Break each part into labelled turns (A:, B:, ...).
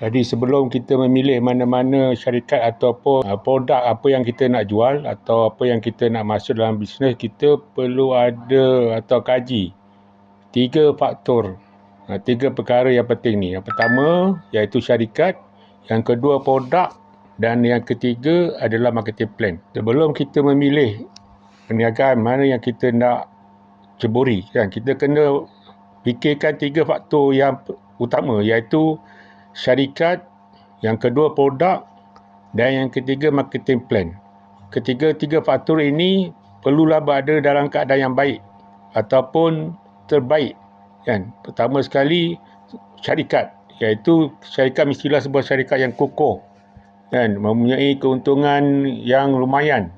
A: Jadi sebelum kita memilih mana-mana syarikat ataupun uh, produk apa yang kita nak jual atau apa yang kita nak masuk dalam bisnes, kita perlu ada atau kaji tiga faktor, uh, tiga perkara yang penting ni. Yang pertama iaitu syarikat, yang kedua produk dan yang ketiga adalah marketing plan. Sebelum kita memilih perniagaan mana yang kita nak ceburi, kan, kita kena fikirkan tiga faktor yang utama iaitu syarikat, yang kedua produk dan yang ketiga marketing plan. Ketiga-tiga faktor ini perlulah berada dalam keadaan yang baik ataupun terbaik. Kan? Pertama sekali syarikat iaitu syarikat mestilah sebuah syarikat yang kokoh kan mempunyai keuntungan yang lumayan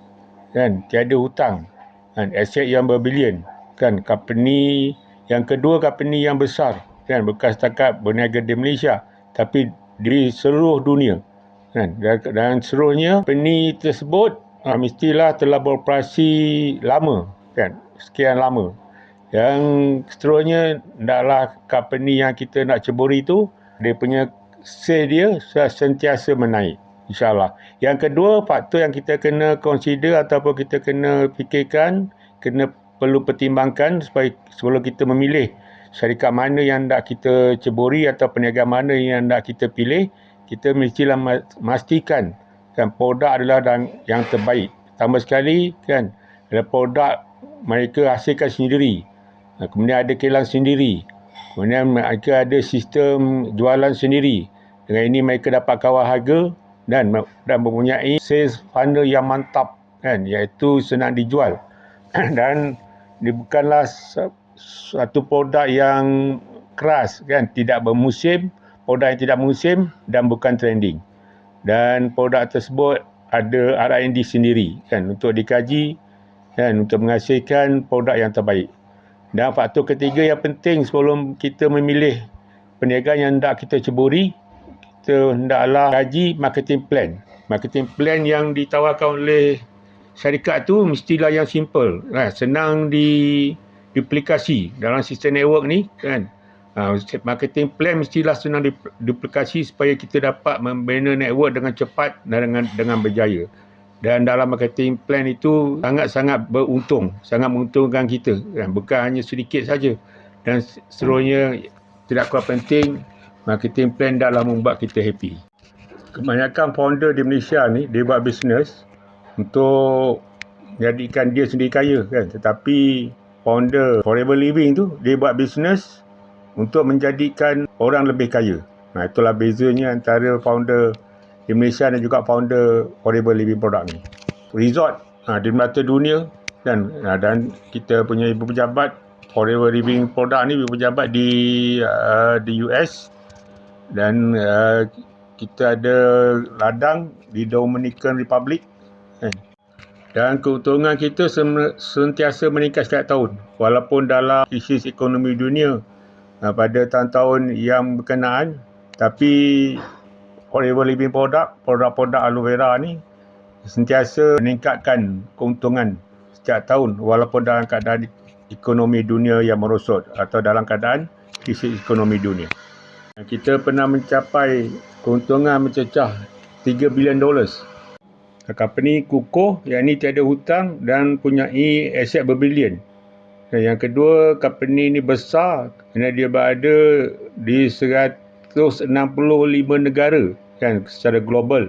A: kan tiada hutang kan aset yang berbilion kan company yang kedua company yang besar kan bukan setakat berniaga di Malaysia tapi di seluruh dunia. Kan? Dan, dan seluruhnya peni tersebut ha, mestilah telah beroperasi lama. Kan? Sekian lama. Yang seterusnya hendaklah company yang kita nak ceburi itu dia punya sale dia sentiasa menaik. InsyaAllah. Yang kedua, faktor yang kita kena consider ataupun kita kena fikirkan, kena perlu pertimbangkan supaya sebelum kita memilih syarikat mana yang nak kita ceburi atau peniaga mana yang nak kita pilih, kita mestilah memastikan kan produk adalah yang terbaik. Tambah sekali kan, ada produk mereka hasilkan sendiri. Kemudian ada kilang sendiri. Kemudian mereka ada sistem jualan sendiri. Dengan ini mereka dapat kawal harga dan dan mempunyai sales funnel yang mantap kan iaitu senang dijual dan ini bukanlah satu produk yang keras kan? Tidak bermusim produk yang tidak musim dan bukan trending. Dan produk tersebut ada R&D sendiri kan? Untuk dikaji kan? Untuk menghasilkan produk yang terbaik. Dan faktor ketiga yang penting sebelum kita memilih perniagaan yang hendak kita ceburi kita hendaklah kaji marketing plan. Marketing plan yang ditawarkan oleh syarikat tu mestilah yang simple. Kan senang di duplikasi. Dalam sistem network ni kan uh, marketing plan mestilah senang duplikasi supaya kita dapat membina network dengan cepat dan dengan dengan berjaya. Dan dalam marketing plan itu sangat-sangat beruntung sangat menguntungkan kita kan. Bukan hanya sedikit saja. Dan seterusnya tidak kurang penting marketing plan dalam membuat kita happy. Kebanyakan founder di Malaysia ni dia buat bisnes untuk jadikan dia sendiri kaya kan. Tetapi founder Forever Living tu dia buat bisnes untuk menjadikan orang lebih kaya. Nah itulah bezanya antara founder di Malaysia dan juga founder Forever Living produk ni. Resort ha, di mata dunia dan ha, dan kita punya ibu pejabat Forever Living produk ni ibu pejabat di uh, di US dan uh, kita ada ladang di Dominican Republic kan dan keuntungan kita sentiasa meningkat setiap tahun. Walaupun dalam krisis ekonomi dunia uh, pada tahun-tahun yang berkenaan tapi Forever Living produk, produk-produk aloe vera ni sentiasa meningkatkan keuntungan setiap tahun. Walaupun dalam keadaan ekonomi dunia yang merosot atau dalam keadaan krisis ekonomi dunia. Kita pernah mencapai keuntungan mencecah 3 bilion dollars company kukuh yang ini tiada hutang dan punya aset berbilion. Dan yang kedua, company ini besar kerana dia berada di 165 negara kan secara global.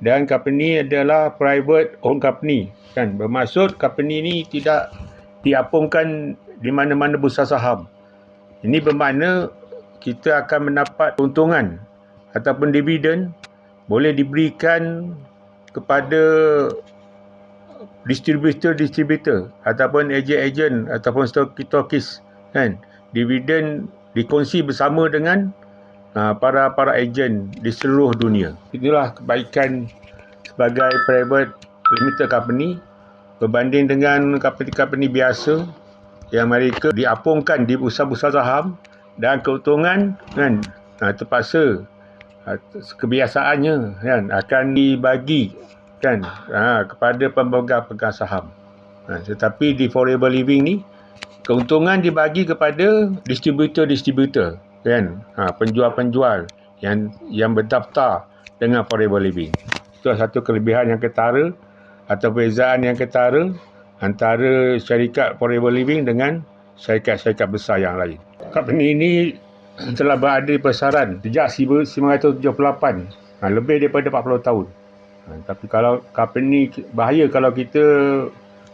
A: Dan company adalah private owned company kan bermaksud company ini tidak diapungkan di mana-mana bursa saham. Ini bermakna kita akan mendapat keuntungan ataupun dividen boleh diberikan kepada distributor-distributor ataupun ejen-ejen ataupun stokis kan? Dividen dikongsi bersama dengan uh, para para ejen di seluruh dunia. Inilah kebaikan sebagai private limited company berbanding dengan company-company biasa yang mereka diapungkan di bursa-bursa saham dan keuntungan kan? Uh, terpaksa Ha, kebiasaannya kan akan dibagi kan ha, kepada pemegang-pemegang saham. Ha, tetapi di Forever Living ni keuntungan dibagi kepada distributor-distributor kan ha, penjual-penjual yang yang berdaftar dengan Forever Living. Itu satu kelebihan yang ketara atau perbezaan yang ketara antara syarikat Forever Living dengan syarikat-syarikat besar yang lain. Company ini telah berada di pasaran sejak 1978, ha, lebih daripada 40 tahun. Ha, tapi kalau company bahaya kalau kita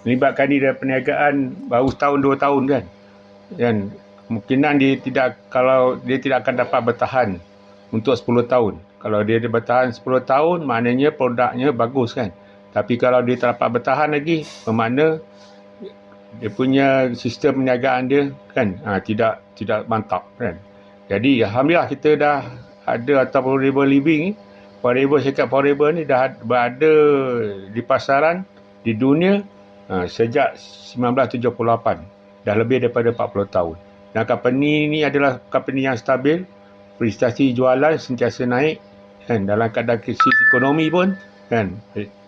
A: melibatkan diri dalam perniagaan baru setahun dua tahun kan. Dan kemungkinan dia tidak kalau dia tidak akan dapat bertahan untuk 10 tahun. Kalau dia bertahan 10 tahun maknanya produknya bagus kan. Tapi kalau dia tak dapat bertahan lagi, bermakna dia punya sistem perniagaan dia kan ha, tidak tidak mantap kan. Jadi alhamdulillah kita dah ada atau forever living forever syarikat forever ni dah berada di pasaran di dunia ha, sejak 1978 dah lebih daripada 40 tahun. Dan company ni adalah company yang stabil, prestasi jualan sentiasa naik kan dalam keadaan krisis ekonomi pun kan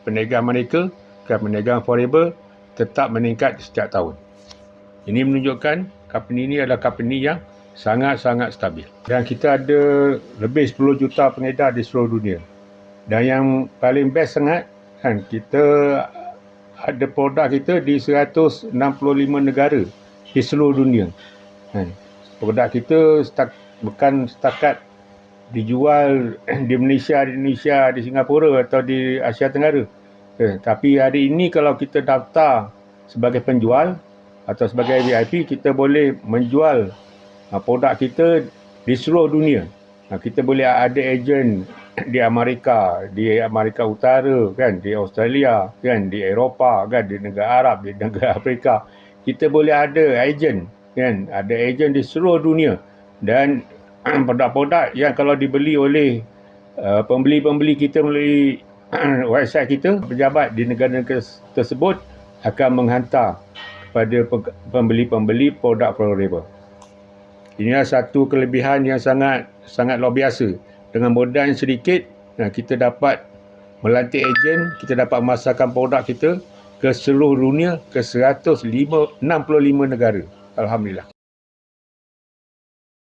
A: perniagaan mereka kan perniagaan forever tetap meningkat setiap tahun. Ini menunjukkan company ini adalah company yang sangat-sangat stabil. Dan kita ada lebih 10 juta pengedar di seluruh dunia. Dan yang paling best sangat kan kita ada produk kita di 165 negara di seluruh dunia. Kan. Produk kita stak, bukan setakat dijual di Malaysia, di Indonesia, di Singapura atau di Asia Tenggara. Eh, tapi hari ini kalau kita daftar sebagai penjual atau sebagai VIP, kita boleh menjual uh, produk kita di seluruh dunia. Uh, kita boleh ada ejen di Amerika, di Amerika Utara, kan, di Australia, kan, di Eropah, kan, di negara Arab, di negara Afrika. Kita boleh ada ejen, kan, ada ejen di seluruh dunia. Dan produk-produk yang kalau dibeli oleh uh, pembeli-pembeli kita melalui website kita, pejabat di negara-negara tersebut akan menghantar kepada pembeli-pembeli produk Forever. Inilah satu kelebihan yang sangat sangat luar biasa. Dengan modal yang sedikit, kita dapat melantik ejen, kita dapat memasarkan produk kita ke seluruh dunia, ke 165 negara. Alhamdulillah.